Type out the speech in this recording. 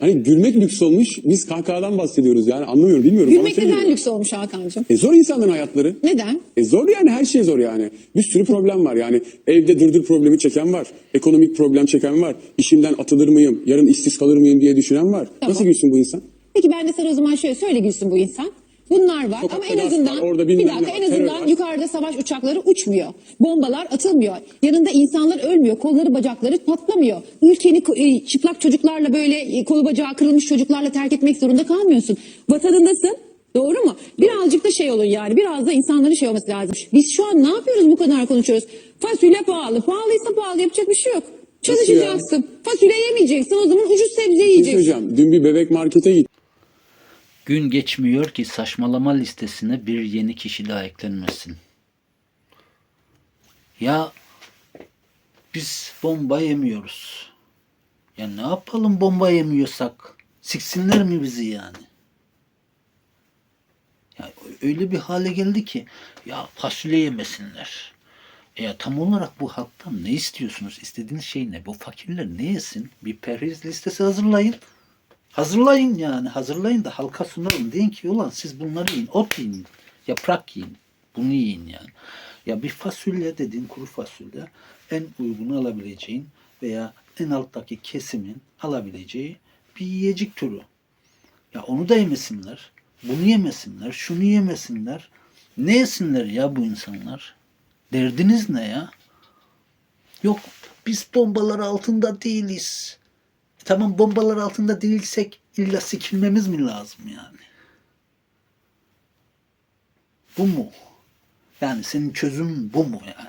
Hani gülmek lüks olmuş. Biz kahkahadan bahsediyoruz yani anlamıyorum bilmiyorum. Gülmek neden geliyor. lüks olmuş Hakan'cığım? E zor insanların hayatları. Neden? E zor yani her şey zor yani. Bir sürü problem var yani. Evde dırdır problemi çeken var. Ekonomik problem çeken var. İşimden atılır mıyım? Yarın işsiz kalır mıyım diye düşünen var. Tamam. Nasıl gülsün bu insan? Peki ben de sana o zaman şöyle söyle gülsün bu insan. Bunlar var ama en azından var, orada bir dakika en azından yukarıda savaş uçakları uçmuyor. Bombalar atılmıyor. Yanında insanlar ölmüyor. Kolları bacakları patlamıyor. Ülkeni e, çıplak çocuklarla böyle e, kolu bacağı kırılmış çocuklarla terk etmek zorunda kalmıyorsun. Vatanındasın. Doğru mu? Birazcık da şey olun yani. Biraz da insanların şey olması lazım. Biz şu an ne yapıyoruz bu kadar konuşuyoruz? Fasulye pahalı. Pahalıysa pahalı yapacak bir şey yok. Çalışacaksın. Fasulye yemeyeceksin. O zaman ucuz sebze şey yiyeceksin. söyleyeceğim. Dün bir bebek markete gittim. Gün geçmiyor ki saçmalama listesine bir yeni kişi daha eklenmesin. Ya biz bomba yemiyoruz. Ya ne yapalım bomba yemiyorsak? Siksinler mi bizi yani? Ya öyle bir hale geldi ki ya fasulye yemesinler. E Ya tam olarak bu halktan ne istiyorsunuz? İstediğiniz şey ne? Bu fakirler ne yesin? Bir perhiz listesi hazırlayın. Hazırlayın yani. Hazırlayın da halka sunalım. Deyin ki ulan siz bunları yiyin. Ot yiyin. Yaprak yiyin. Bunu yiyin yani. Ya bir fasulye dediğin kuru fasulye en uygun alabileceğin veya en alttaki kesimin alabileceği bir yiyecek türü. Ya onu da yemesinler. Bunu yemesinler. Şunu yemesinler. Ne yesinler ya bu insanlar? Derdiniz ne ya? Yok biz bombalar altında değiliz. Tamam bombalar altında değilsek illa sikilmemiz mi lazım yani? Bu mu? Yani senin çözümün bu mu yani?